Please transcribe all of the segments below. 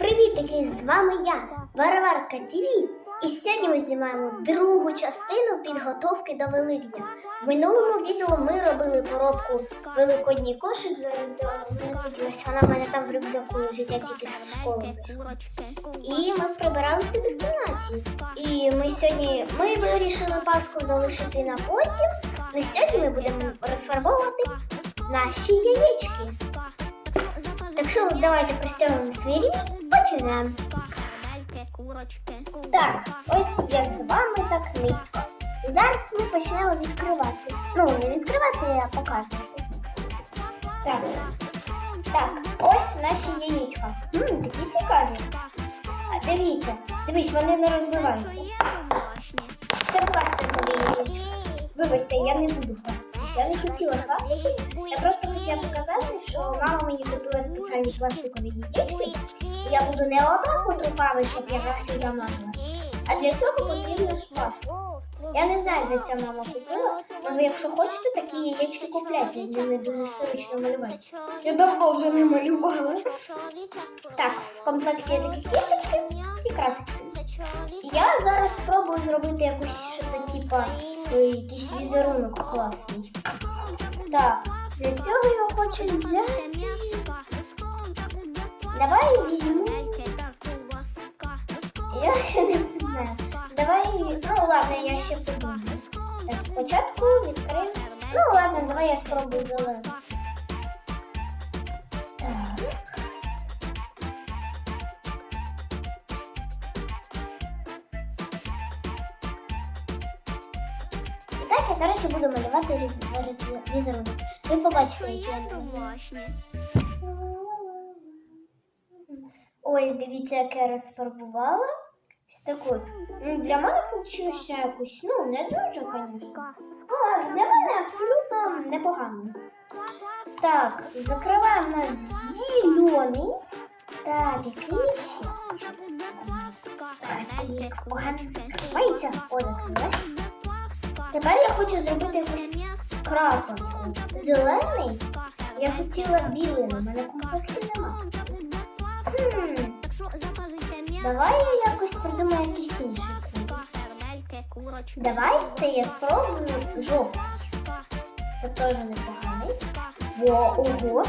Привітики! З вами я, Варварка ТВ. І сьогодні ми знімаємо другу частину підготовки до Великдня. В минулому відео ми робили поробку великодній кошик для Великодня. Вона в мене там в рюкзаку лежить, я тільки з школи. І ми прибирали в кімнаті. І ми сьогодні ми вирішили Пасху залишити на потім. Але сьогодні ми будемо розфарбовувати наші яєчки. Так що давайте пристягуємо свої рівні, починаємо. Так, ось я з вами так низько. Зараз ми почнемо відкривати. Ну, не відкривати, а показувати. Так. Так, ось наші яєчка. Ммм, такі цікаві. А, дивіться, дивись, вони не розбиваються. Це пластикові яєчка. Вибачте, я не буду. Я не хотіла хвастатись. Я просто хотіла показати, що мама мені купила спеціальні пластикові. І я буду не отак от руками, щоб я так всі замазала. А для цього потрібно шваш. Я не знаю, де ця мама купила, але якщо хочете, такі яєчки купляйте, вони дуже сорочно малювати. Я давно вже не малювала. Так, в комплекті є такі кісточки і красочки. Я зараз спробую зробити якусь що-то типа е, якийсь візерунок класний. Так, для цього я хочу взяти. Давай візьму. Я ще не знаю. Давай, ну ладно, я ще подумаю. Так, спочатку відкрив. Ну ладно, давай я спробую зелену. Малювати різ- різ- візерунок. Ви побачите, які я малюю. Ось, дивіться, як я розфарбувала. Ось таку. Ну, Для мене вийшло якось, ну, не дуже, звісно. Для мене абсолютно непогано. Так, закриваємо наш зелений. Так, який ще? Це погано закривається. О, закрилась. Тепер я хочу зробити якусь крапанку. Зелений. Я хотіла білий, але в мене комплекті нема. Давай я якось придумаю якийсь інший. Давайте я спробую жовтий. Це теж непоганий. Во, ого.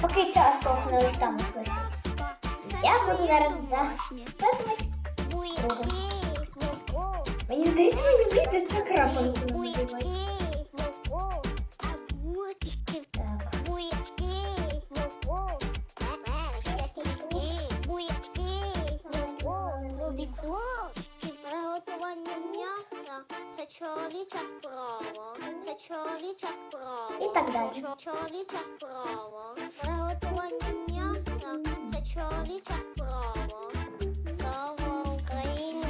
Поки ця сохне ось там висить. Я буду зараз кругом. Мені здається, мені вийде ця це чоловіча справа. Це чоловіча справа. І так далі. Чоловіча справа. Це чоловіча справа. Слава Україні!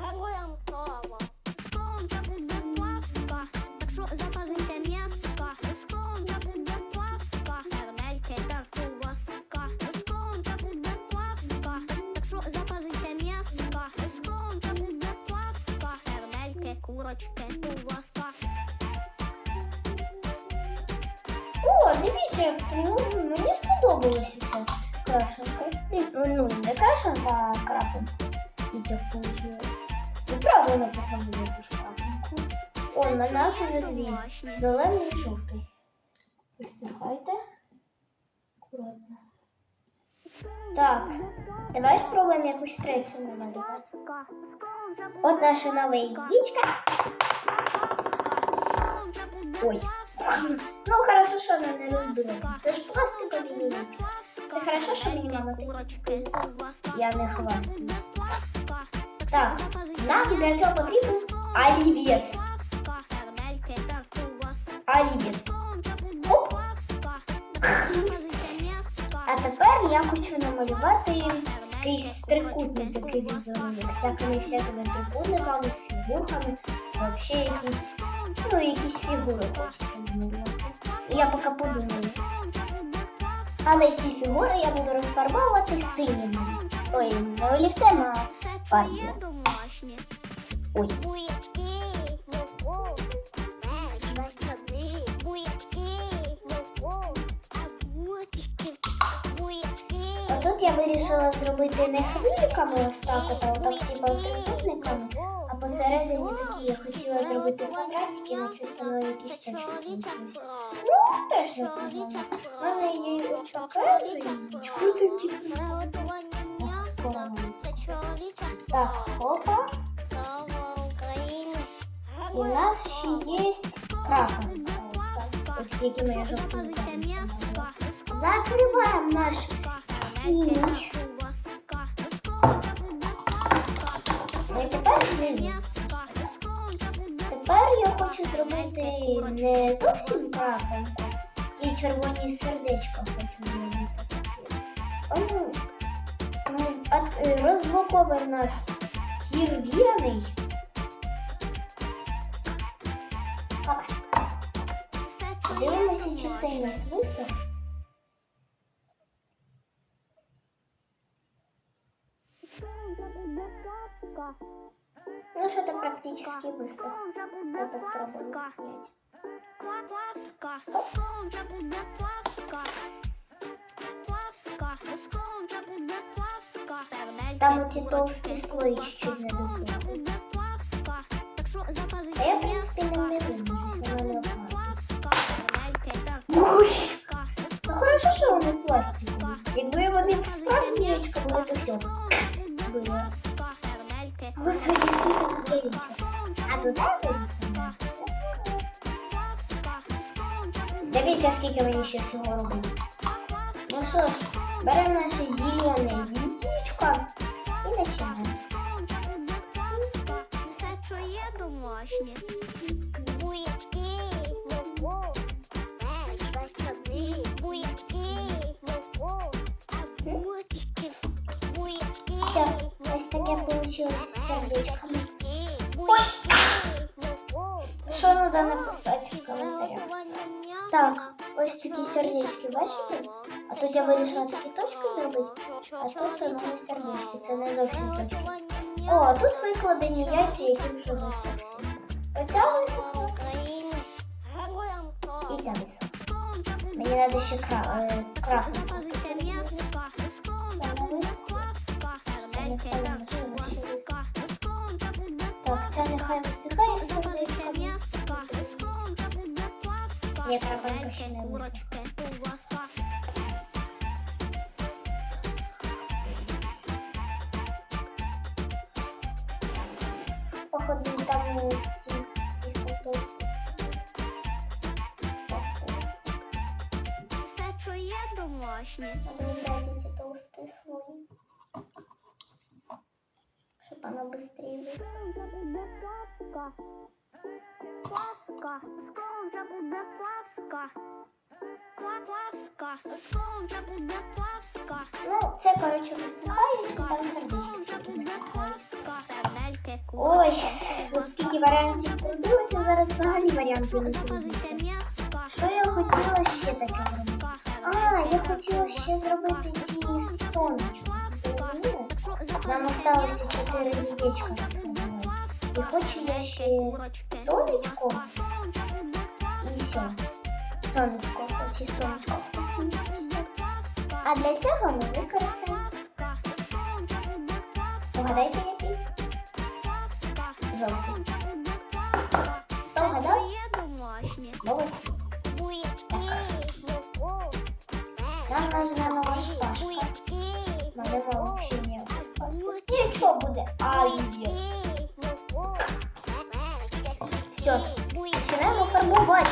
Героям слава! Скон так іде пласка. Так що запалите м'яска. Скон так іде пласка. Сердельки так у ласка. Скон так іде пласка. Так що запалите м'яска. Скон так іде пласка. Сердельки, курочки у ласка. О, дивіться, ну, мені сподобалося. І, Ну, не крашенка, а крапинка. І. Ну, правда, вона похоже на крапинку. О, на нас уже дві. Зелений і жовтий. Вистихайте. Аккуратно. Так, давай спробуємо якусь третю намалювати. От наше нове яєчко. Ой. Ну, хорошо, що вона не розбилася. Це ж пластикові яєчка. Це хорошо, що мені мама таке. Я не хвастаю. Так, нам для цього потрібен олівець. Олівець. Оп. А тепер я хочу намалювати якийсь трикутний такий візерунок. Всякими всякими трикутниками, фігурками. Взагалі якісь, Ну, якісь фігури можна Я поки подумаю. Але ці фігури я буду розфарбовувати синіми. Ой, не олівцем. Ой. А тут я вирішила зробити не хвильками ось так, а так типа трикутниками посередині такі я хотіла зробити квадратики, на чисто якісь точки. Ну, теж непогано. У мене є і чоловіча і справа. такі. Так, опа. І в нас ще є я. Закриваємо наш синій. І тепер я хочу зробити не зовсім крапинку. І червоні сердечка хочу зробити. Е, наш черв'яний. Дивимося, чи цей у нас висох. Ну, что-то практически высох. Я попробую снять. Там эти толстые слои чуть-чуть не досохли. А я, в принципе, не вижу, воно не Ой! Ну, хорошо, що вони пластикові. Якби вони справжні яєчка були, то все. Було. Господи, скільки тут яєчок. а туди вирізано? Дивіться, скільки мені ще всього робити. Ну що ж, беремо наше зелене яєчко і починаємо. Все, що є домашнє. Буячки, морков, перець, сюди. Буячки, морков, огурчики, буячки, Все, ось таке вийшло з сердечками. Ой! Що треба написати в коментарях? Так, ось такі сердечки, бачите? А тут я вирішила такі точки зробити, а тут у мене сердечки, це не зовсім точки. О, а тут викладені яйця, які вже висохли. Оця висохла і ця висохла. Мені треба ще кра... е, крахнути. Так, це нехай висихає сердечко. Ні, крапинка ще не висохла. Походу там цих. Все, що є домашнє. Толстые Чтобы оно быстрее высохло. Паска, скоро буде паска. Паска, скоро буде паска. Ну, це, коротше, висихає, і там Скоро сердечки всякі буде висихають. паска. Сердельки, Ой, курочки, скільки варіантів придумалося, зараз взагалі варіантів не Запазуйте придумати. м'яско. Що я хотіла ще таке зробити? А, я хотіла ще зробити ці сонечки. Зрозуміли? нам осталося 4 яєчка розкривати. І хочу я ще сонечко і все. Сонечко, ось і сонечко. А для цього ми використаємо. Погадайте, який? Жовтий. Хто вгадав? Молодці. Нам нужна буде. Все, починаємо фарбувати.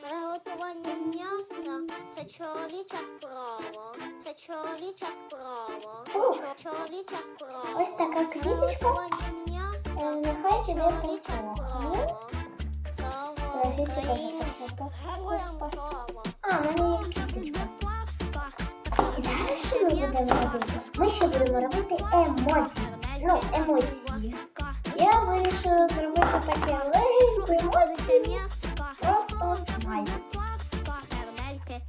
Приготування м'яса це чоловіча справа. Це чоловіча справа. Чоловіча справа. Ось така квіточка. Е, Нехай це посохне. Слава Україні! Героям слава! А, в мене є кісточка. Паска. І зараз що ми будемо робити? Ми ще будемо робити емоції. Ну, емоції. Я вирішила зробити таке легеньке емоції. Просто смайлик.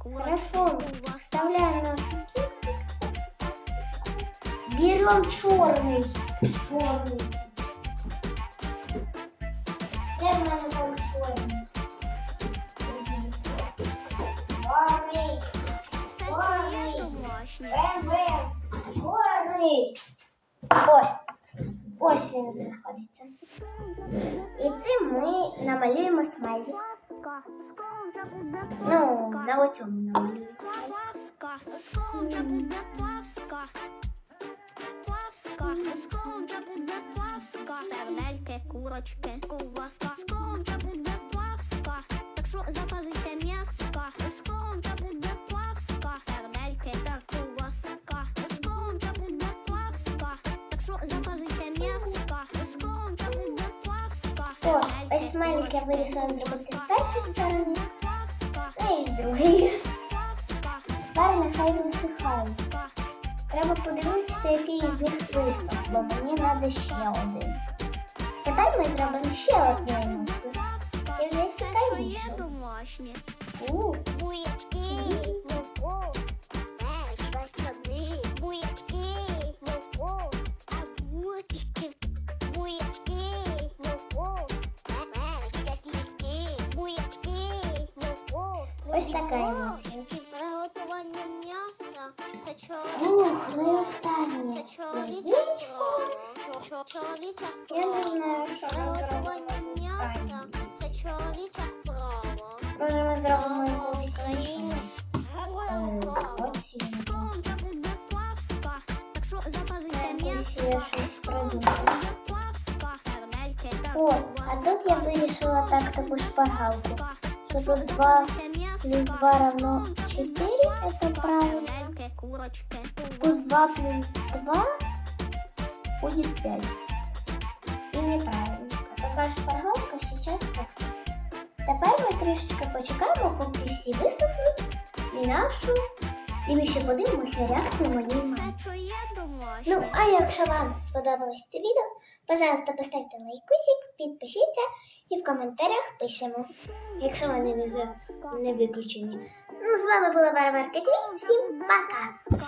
Хорошо, вставляем нашу кисточку. Берем черный. Черный. страшний. Гори. Ось він знаходиться. І цим ми намалюємо смайлик. Ну, на оцьому намалюємо Паска, Сердельки, курочки, ковбаска. Скоро вже буде пласка. Так що запалите смайлик я вирішила зробити з першої сторони, ну і з другої. Тепер нехай висихає. Треба подивитися, який з них висох, бо мені треба ще один. Тепер ми зробимо ще одну емоцію. І вже цікавіше. У, Буячки, пацани, буячки, морков, буячки, Ось така емоція. Приготування м'яса – це чоловіча Ух, справа. останнє. Це чоловіча Яєчко. справа. Чо- чо- Чоловіча Я не справа. знаю, що ми Приготування зробимо м'яса останнім. – це чоловіча справа. Може ми зробимо Слава якусь Україні! Героям слава! оцінку. Скоро буде пласка, так що запалите Якось я м'ясо. щось придумаю. Буде пласка, сердельки та О, а тут я вирішила так таку шпаргалку. Що тут 2 плюс 2 равно 4, это правильно. Тут 2 плюс 2 будет 5. І неправильно. Така шпаргалка сейчас сохне. Тепер ми трішечки почекаємо, поки всі висохнуть і нашу. І ми ще подивимося реакцію моєї мами. Ну, а якщо вам сподобалось це відео, пожалуйста, поставте лайкусик, підпишіться і в коментарях пишемо, якщо вони не, за- не виключені. Ну, з вами була Варварка ТВ. Всім пока!